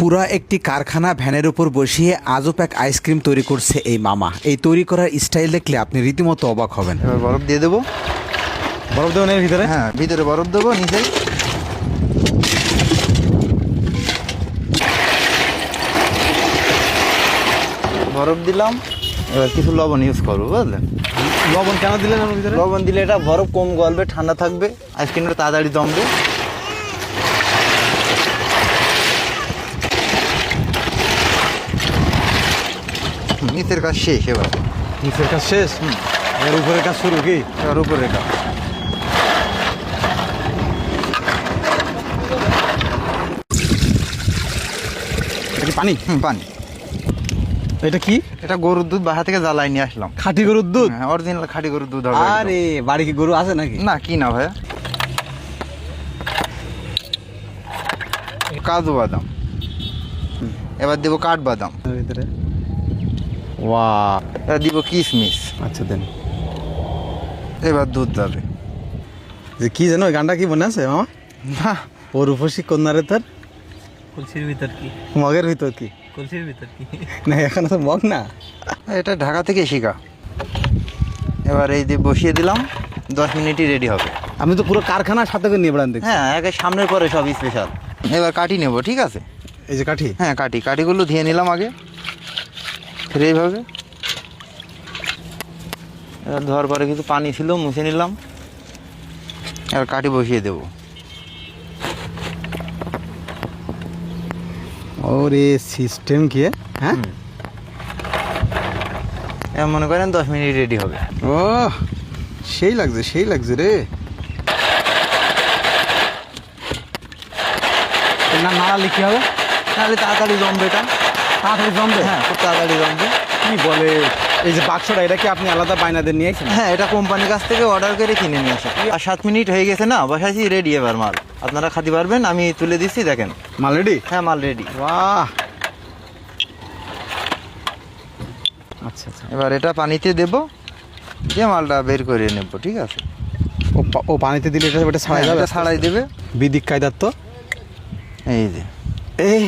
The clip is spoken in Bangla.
পুরা একটি কারখানা ভ্যানের উপর বসিয়ে আজব এক আইসক্রিম তৈরি করছে এই মামা। এই তৈরি করার স্টাইল দেখলে আপনি রীতিমতো অবাক হবেন। এবার বরফ দিয়ে দেবো। বরফ দেবেন এর ভিতরে? হ্যাঁ ভিতরে বরফ দেবো নিচে। বরফ দিলাম। এবার কিছু লবণ ইউজ করব বুঝলেন লবণ কেন দিলেন লবণ দিলে এটা বরফ কম গলবে ঠান্ডা থাকবে আইসক্রিমটা তাড়াতাড়ি জমবে। নিচের কাজ শেষ এবার। নিচের কাজ শেষ? এর উপরের কাজ শুরু কি? এবার উপরে কাজ। পানি? হুম, পানি। এটা কি? এটা গরুর দুধ বাসা থেকে জ্বালাই নিয়ে আসলাম। খাঁটি গরুর দুধ? অরিজিনাল খাঁটি গরুর দুধ হবে আরে বাড়ি কি গরু আছে নাকি? না কি না ভাইয়া কাজু বাদাম। এবার দেবো কাঠ বাদাম। ভিতরে? ওয়া এবার দিব কিশমিশ আচ্ছা দেন। এবার দুধ যাবে যে কি জানো ওই গানটা কি মনে আছে মামা? না। ওর উপসী কন্যারে তার? কলসির ভিতর কি? মগের ভিতর কি? কলসির ভিতর কি? না এখানে তো মগ না। এটা ঢাকা থেকে শেখা। এবার এই যে বসিয়ে দিলাম দশ মিনিটই রেডি হবে। আমি তো পুরো কারখানার সাথে করে নিয়ে বেড়ান দেখছি। হ্যাঁ একে সামনের পরে সব স্পেশাল এবার কাটি নেব ঠিক আছে? এই যে কাঠি? হ্যাঁ কাটি। কাঠিগুলো ধুয়ে নিলাম আগে। ফিরে এইভাবে? এবার ধোয়ার পরে কিছু পানি ছিল মুছে নিলাম। এবার কাঠি বসিয়ে দেবো। ওরে সিস্টেম কি হ্যাঁ? মনে করেন দশ মিনিট রেডি হবে। ও সেই লাগছে সেই লাগছে রে। না নাড়ালে কি হবে। তাহলে তাড়াতাড়ি জমবে এটা। তাড়াতাড়ি জমবে? হ্যাঁ খুব তাড়াতাড়ি জমবে। কি বলে? এই যে বাক্সটা এটা কি আপনি আলাদা বায়নাদের নিয়ে আসেন হ্যাঁ এটা কোম্পানির কাছ থেকে অর্ডার করে কিনে নিয়ে আসা। আর সাত মিনিট হয়ে গেছে না বসাইছি রেডি এবার মাল। আপনারা খাতে পারবেন আমি তুলে দিচ্ছি দেখেন। মাল রেডি হ্যাঁ মাল রেডি বাহ! আচ্ছা আচ্ছা। এবার এটা পানিতে দেব দিয়ে মালটা বের করে নেব ঠিক আছে? ও পানিতে দিলে এটা এটা ছাড়াই হ্যাঁ, যাবে? ছাড়াই দেবে। বিদিক কায়দার তো? এই যে। এই!